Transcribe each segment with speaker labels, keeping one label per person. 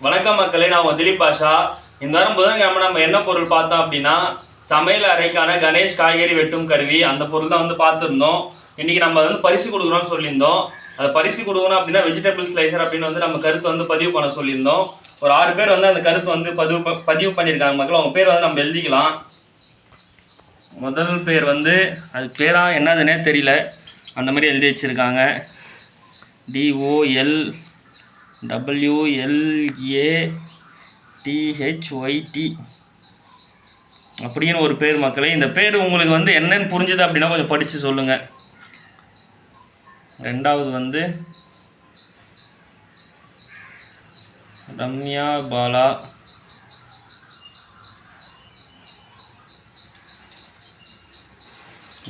Speaker 1: வணக்கம் மக்களே நான் உங்க திலீப் பாஷா. இந்த வாரம் புதன்கிழமை நம்ம என்ன பொருள் பார்த்தோம் அப்படின்னா சமையல் அறைக்கான கணேஷ் காய்கறி வெட்டும் கருவி. அந்த பொருள் தான் வந்து பார்த்துருந்தோம். இன்றைக்கி நம்ம வந்து பரிசு கொடுக்குறோம்னு சொல்லியிருந்தோம். அது பரிசு கொடுக்கணும் அப்படின்னா வெஜிடபிள் ஸ்லைசர் அப்படின்னு வந்து நம்ம கருத்து வந்து பதிவு பண்ண சொல்லியிருந்தோம். ஒரு ஆறு பேர் வந்து அந்த கருத்து வந்து பதிவு ப- பதிவு பண்ணியிருக்காங்க மக்கள். அவங்க பேர் வந்து நம்ம எழுதிக்கலாம். முதல் பேர் வந்து அது பேராக என்னதுன்னே தெரியல. அந்த மாதிரி எழுதி வச்சுருக்காங்க. டிஓஎல் டபிள்யூஎல்ஏடிஹெச்ஒய்டி அப்படின்னு ஒரு பேர் மக்களே இந்த பேர் உங்களுக்கு வந்து என்னன்னு புரிஞ்சுது அப்படின்னா கொஞ்சம் படித்து சொல்லுங்கள் ரெண்டாவது வந்து ரம்யா பாலா.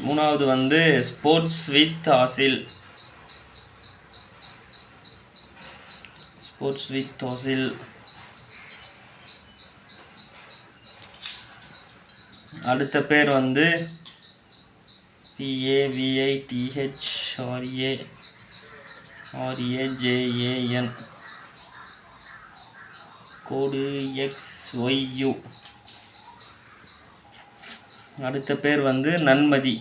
Speaker 1: மூணாவது வந்து ஸ்போர்ட்ஸ் வித் ஆசில். ஸ்போர்ட்ஸ் வித் தோசில் அடுத்த பேர் வந்து B A V I D H R A R A J A N code X Y U அடுத்த பேர் வந்து நன்மதி.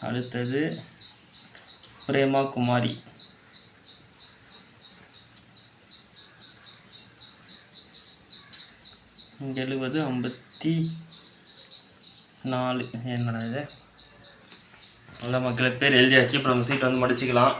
Speaker 1: அடுத்தது பிரேமா குமாரி. எழுபது ஐம்பத்தி நாலு. என்னடா இது? நல்ல மக்களை பேர் எழுதியாச்சு. இப்போ நம்ம சீட் வந்து மடிச்சுக்கலாம்.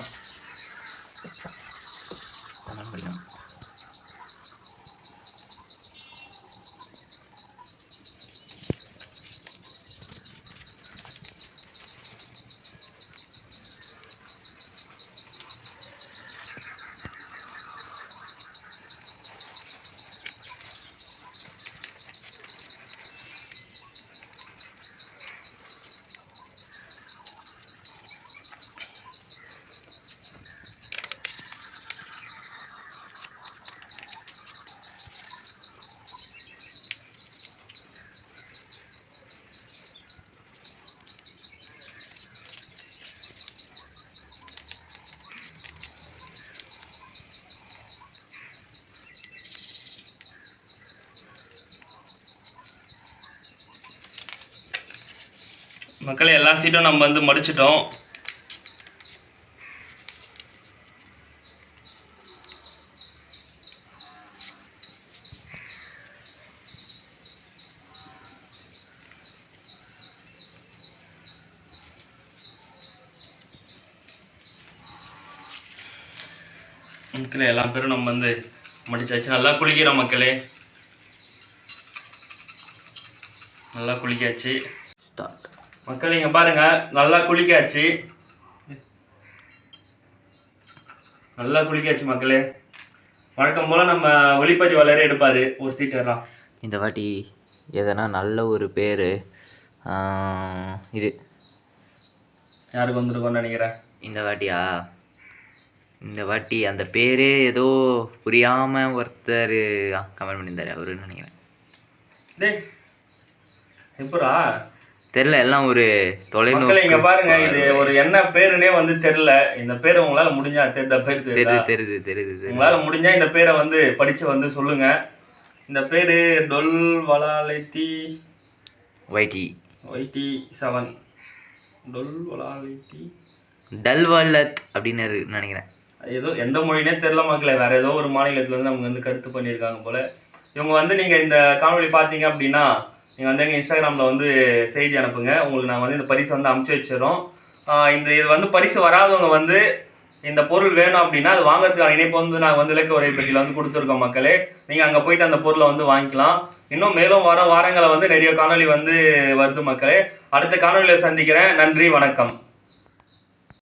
Speaker 1: மக்களை எல்லா சீட்டும் நம்ம வந்து மடிச்சிட்டோம். மக்களே எல்லா பேரும் நம்ம வந்து மடிச்சாச்சு. நல்லா குளிக்கிறோம் மக்களே. நல்லா குளிக்காச்சு.
Speaker 2: ஸ்டார்ட்
Speaker 1: மக்கள் இங்க பாருங்க நல்லா குளிக்காச்சு. நல்லா குளிக்காச்சு மக்களே. வழக்கம் போல நம்ம ஒளிப்பதிவாளரே எடுப்பாரு ஒரு சீட்டர்லாம்
Speaker 2: இந்த வாட்டி எதனா நல்ல ஒரு பேர் இது.
Speaker 1: யாருக்கு வந்திருக்கோம்னு நினைக்கிறேன்?
Speaker 2: இந்த வாட்டியா? இந்த வாட்டி அந்த பேரே ஏதோ புரியாமல் ஒருத்தர் கமெண்ட் பண்ணியிருந்தாரு அவருன்னு நினைக்கிறேன்.
Speaker 1: டேய் எப்படா?
Speaker 2: தெரில எல்லாம் ஒரு
Speaker 1: மக்களே இங்க
Speaker 2: தொலைநோக்கு
Speaker 1: பாருங்க இது ஒரு என்ன பேருனே வந்து தெரியல. இந்த பேர் உங்களால முடிஞ்சா தெரிந்த பேர்
Speaker 2: தெரியுது
Speaker 1: தெரியுதா
Speaker 2: தெரியுது
Speaker 1: உங்களால முடிஞ்சா இந்த பேரை வந்து படிச்சு வந்து சொல்லுங்க. இந்த பேரு டொல் வலாலைத்தி
Speaker 2: ஒய்டி
Speaker 1: ஒய்டி செவன். டொல் வலாலைத்தி
Speaker 2: டல்வல்லத் அப்படின்னு நினைக்கிறேன்.
Speaker 1: ஏதோ எந்த மொழினே தெரியல மக்களே வேற ஏதோ ஒரு மாநிலத்துல இருந்து நமக்கு வந்து கருத்து பண்ணியிருக்காங்க போல. இவங்க வந்து நீங்க இந்த காணொளி பார்த்தீங்க அப்படின்னா நீங்கள் வந்து எங்கள் இன்ஸ்டாகிராமில் வந்து செய்தி அனுப்புங்க. உங்களுக்கு நாங்கள் வந்து இந்த பரிசு வந்து அமுச்சு வச்சிடறோம். இந்த இது வந்து பரிசு வராதவங்க வந்து இந்த பொருள் வேணும் அப்படின்னா அது வாங்குறதுக்கான இணைப்பு வந்து நாங்கள் வந்து விலைக்கு உரை பெட்டியில் வந்து கொடுத்துருக்கோம் மக்களே. நீங்கள் அங்கே போயிட்டு அந்த பொருளை வந்து வாங்கிக்கலாம். இன்னும் மேலும் வர வாரங்களை வந்து நிறைய காணொளி வந்து வருது மக்களே. அடுத்த காணொளியில் சந்திக்கிறேன். நன்றி வணக்கம்.